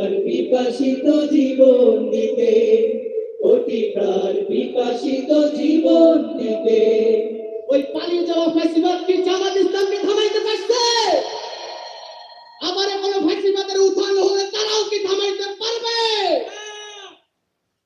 প্রাণ বিপাসিত জীবন দিতে, কোটি প্রাণ বিপাসিত জীবন দিতে। ওই পালিয়ে যাওয়া ফ্যাসিবাদ কি জামাত ইসলামকে থামাইতে পারছে? আবার কোনো ফ্যাসিবাদের উত্থান হলে তারাও কি থামাইতে পারবে?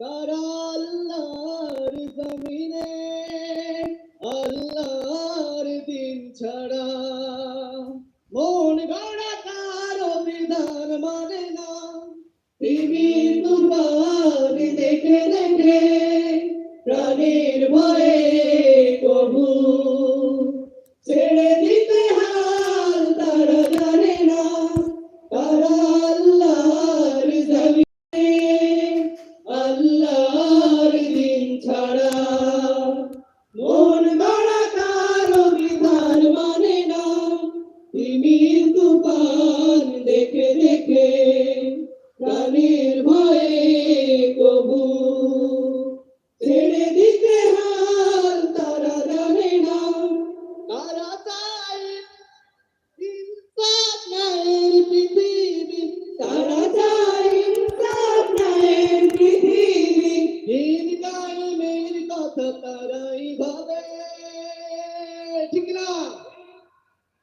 তারা আল্লাহর জমিনে, আল্লাহর প্রাণের ভয়ে ছেড়ে দিতে হাল তারা জানে না। তারা দিন ছাড়া। মন গড়া কারও বিধান মানে না। তিনি তুফান দেখে দেখে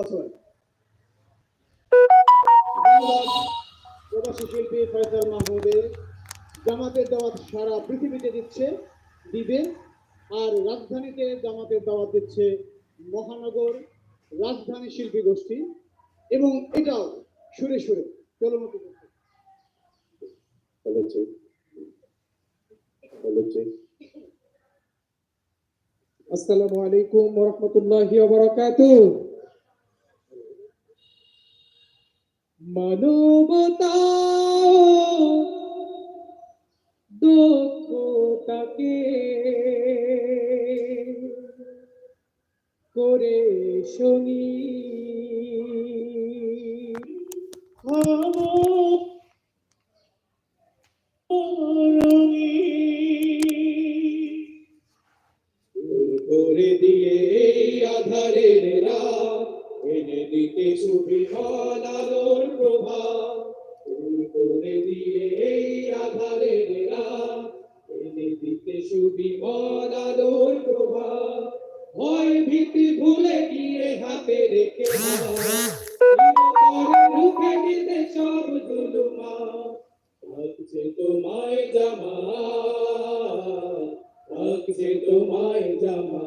ধন্যবাদ প্রবাসী শিল্পী ফয়সাল মাহমুদের জামাতের দাওয়াত সারা পৃথিবীতে দিচ্ছে দিবে আর রাজধানীতে জামাতের দাওয়াত দিচ্ছে মহানগর রাজধানী শিল্পী গোষ্ঠী। এবং এটাও সুরে সুরে Chief. আসসালামু আলাইকুম ওরহমতুল্লাহি বারাকাতু মানবতা দক্ষতাকে করে শুনি। করে দিয়ে আধারের রাত এনে দিতে সুবিধল আলোর প্রভাব। দূর করে দিয়ে এই আধারের রাত এনে দিতে সুবিধল আলোর প্রভাব। ভয় ভীতি ভুলে গিয়ে হাতে রেখে রুখে দিতে সব জুলুমা লাগছে তোমায় জামা লাগছে তোমায় জামা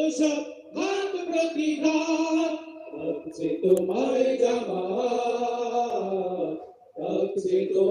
এসো ঘাট প্রতিঘাত তোমায় জামা তোমায়